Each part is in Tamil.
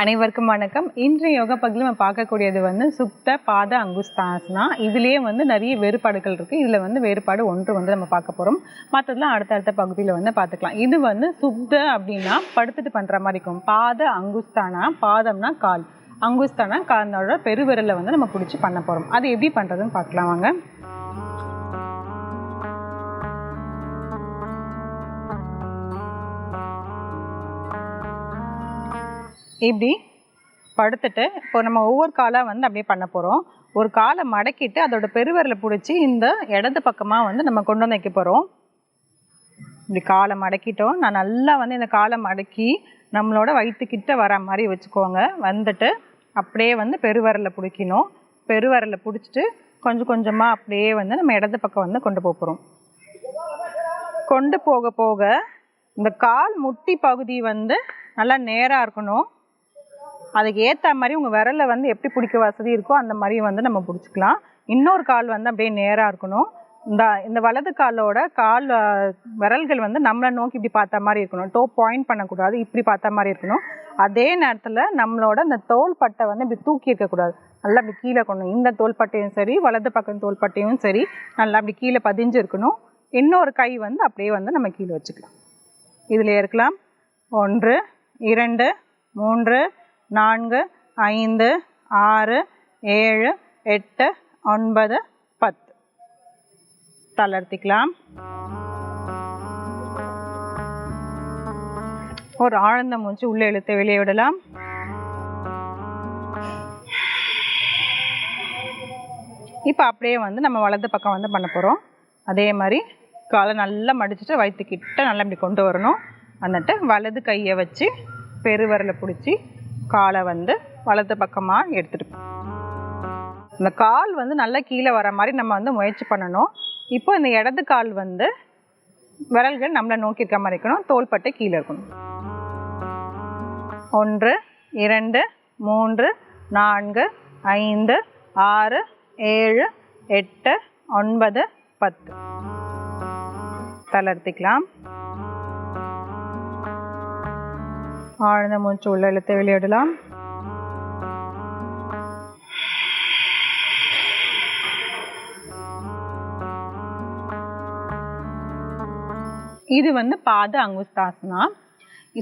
அனைவருக்கும் வணக்கம். இன்றைய யோகா பகுதியில் நம்ம பார்க்கக்கூடியது வந்து சுப்த பாத அங்குஸ்தாசனா. இதுலேயே வந்து நிறைய வேறுபாடுகள் இருக்குது இதில் வந்து வேறுபாடு ஒன்று வந்து நம்ம பார்க்க போகிறோம் மற்றதெல்லாம் அடுத்தடுத்த பகுதியில் வந்து பார்த்துக்கலாம். இது வந்து சுப்த அப்படின்னா படுத்துட்டு பண்ணுற மாதிரி இருக்கும். பாத அங்குஸ்தானா? பாதம்னா கால். அங்குஸ்தானா? காலோட பெருவிரலை வந்து நம்ம பிடிச்சி பண்ண போகிறோம் அது எப்படி பண்ணுறதுன்னு பார்க்கலாம் வாங்க. இப்படி படுத்துட்டு இப்போ நம்ம ஒவ்வொரு காலாக வந்து அப்படியே பண்ண போகிறோம் ஒரு காலை மடக்கிட்டு அதோட பெருவரில் பிடிச்சி இந்த இடது பக்கமாக வந்து நம்ம கொண்டு வந்து வைக்க போகிறோம் இப்படி காலை மடக்கிட்டோம். நான் நல்லா வந்து இந்த காலை மடக்கி நம்மளோட வயிற்றுக்கிட்ட வர மாதிரி வச்சுக்கோங்க. வந்துட்டு அப்படியே வந்து பெருவரில் பிடிக்கணும். பெருவரில் பிடிச்சிட்டு கொஞ்சம் கொஞ்சமாக அப்படியே வந்து நம்ம இடது பக்கம் வந்து கொண்டு போக போகிறோம் கொண்டு போக போக இந்த கால் முட்டி பகுதி வந்து நல்லா நேராக இருக்கணும். அதுக்கு ஏற்ற மாதிரி உங்கள் விரலை வந்து எப்படி பிடிக்க வசதி இருக்கோ அந்த மாதிரி வந்து நம்ம பிடிச்சிக்கலாம். இன்னொரு கால் வந்து அப்படியே நேராக இருக்கணும். இந்த இந்த வலது காலோட கால் விரல்கள் வந்து நம்மளை நோக்கி இப்படி பார்த்த மாதிரி இருக்கணும். டோ பாயிண்ட் பண்ணக்கூடாது இப்படி பார்த்த மாதிரி இருக்கணும். அதே நேரத்தில் நம்மளோட இந்த தோள்பட்டை வந்து இப்படி தூக்கி இருக்கக்கூடாது. நல்லா அப்படி கீழே கொண்டு இந்த தோள்பட்டையும் சரி வலது பக்கம் தோள்பட்டையும் சரி நல்லா அப்படி கீழே பதிஞ்சிருக்கணும் இன்னொரு கை வந்து அப்படியே வந்து நம்ம கீழே வச்சுக்கலாம். இதில் இருக்கலாம். ஒன்று இரண்டு மூன்று நான்கு ஐந்து ஆறு ஏழு எட்டு ஒன்பது பத்து. தளர்த்திக்கலாம். ஒரு ஆழ்ந்த மூச்சு உள்ளே இழுத்து வெளியே விடலாம். இப்போ அப்படியே வந்து நம்ம வலது பக்கம் வந்து பண்ண போகிறோம் அதே மாதிரி காலை நல்லா மடிச்சிட்டு வயிற்றுக்கிட்ட நல்லா இப்படி கொண்டு வரணும். வந்துட்டு வலது கையை வச்சு பெருவரில் பிடிச்சி காலை வந்து வலது பக்கமாக எடுத்துகிட்டு இந்த கால் வந்து நல்லா கீழே வர மாதிரி நம்ம வந்து முயற்சி பண்ணணும். இப்போ இந்த இடது கால் வந்து விரல்கள் நம்மளை நோக்கி இருக்க மாதிரி இருக்கணும். தோள்பட்டை கீழே இருக்கணும். ஒன்று இரண்டு மூன்று நான்கு ஐந்து ஆறு ஏழு எட்டு ஒன்பது பத்து. தளர்த்திக்கலாம் ஆழ்ந்த மூச்சு உள்ள இழுத்து வெளியிடலாம். இது வந்து பாத அங்குஸ்தாசனா?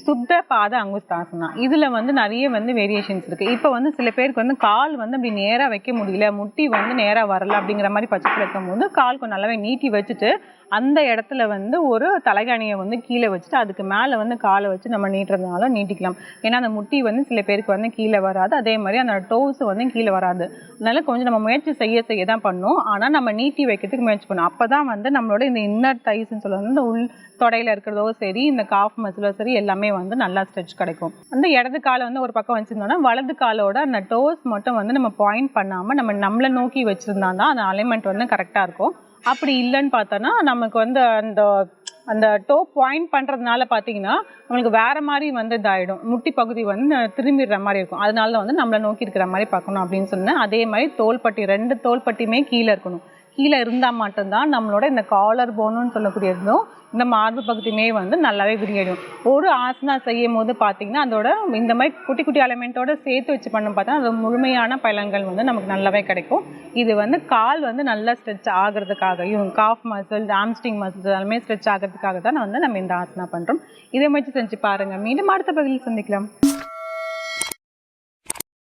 சுத்த பாத அங்குஸ்தாசனா. இதில் வந்து நிறைய வந்து வேரியேஷன்ஸ் இருக்குது இப்போ வந்து சில பேருக்கு வந்து கால் வந்து அப்படி நேராக வைக்க முடியல முட்டி வந்து நேராக வரல அப்படிங்கிற மாதிரி பட்சத்தில் இருக்கும்போது கால் கொஞ்சம் நல்லாவே நீட்டி வச்சுட்டு அந்த இடத்துல வந்து ஒரு தலைகாணியை வந்து கீழே வச்சுட்டு அதுக்கு மேலே வந்து காலை வச்சு நம்ம நீட்டுறதுனால நீட்டிக்கலாம். ஏன்னா அந்த முட்டி வந்து சில பேருக்கு வந்து கீழே வராது. அதே மாதிரி அந்த டோஸ் வந்து கீழே வராது. அதனால கொஞ்சம் நம்ம முயற்சி செய்ய செய்ய தான் பண்ணும். ஆனால் நம்ம நீட்டி வைக்கிறதுக்கு முயற்சி பண்ணும். அப்போ தான் வந்து நம்மளோட இந்த இன்னர் தைஸ்ன்னு சொல்லுவாங்க. இந்த உள் தொடையில் இருக்கிறதோ சரி இந்த காஃப் மசிலோ சரி எல்லாமே வந்து நல்லா ஸ்ட்ரெச் கிடைக்கும். அந்த இடது காலை வந்து ஒரு பக்கம் வச்சுருந்தோம்னா வலது காலோட அந்த டோஸ் மட்டும் வந்து நம்ம பாயிண்ட் பண்ணாமல் நம்ம நம்மளை நோக்கி வச்சுருந்தா தான் அந்த அலைமெண்ட் வந்து கரெக்டாக இருக்கும். அப்படி இல்லைன்னு பார்த்தோன்னா நமக்கு வந்து அந்த அந்த டோப் பாயிண்ட் பண்ணுறதுனால பார்த்தீங்கன்னா நம்மளுக்கு வேற மாதிரி வந்து இதாயிடும். முட்டி பகுதி வந்து திரும்பிடுற மாதிரி இருக்கும். அதனால தான் வந்து நம்மளை நோக்கி இருக்கிற மாதிரி பார்க்கணும் அப்படின்னு சொன்னேன். அதே மாதிரி தோள்பட்டி ரெண்டு தோள்பட்டியுமே கீழே இருக்கணும். கீழே இருந்தால் மட்டும்தான் நம்மளோட இந்த காலர் போனுன்னு சொல்லக்கூடியதும் இந்த மார்பு பகுதியுமே வந்து நல்லாவே விரியடும் ஒரு ஆசனா செய்யும் போது பார்த்தீங்கன்னா அதோட இந்த மாதிரி குட்டி குட்டி அலைமெண்ட்டோட சேர்த்து வச்சு பண்ண பார்த்தா அது முழுமையான பலன்கள் வந்து நமக்கு நல்லாவே கிடைக்கும். இது வந்து கால் வந்து நல்லா ஸ்ட்ரெச் ஆகிறதுக்காகவும் காஃப் மசில் ஆம்ஸ்டிங் மசில்ஸ் எல்லாமே ஸ்ட்ரெச் ஆகிறதுக்காக தான் வந்து நம்ம இந்த ஆசனா பண்ணுறோம் இதை முயற்சி செஞ்சு பாருங்கள் மீண்டும் அடுத்த பகுதியில் சந்திக்கலாம்.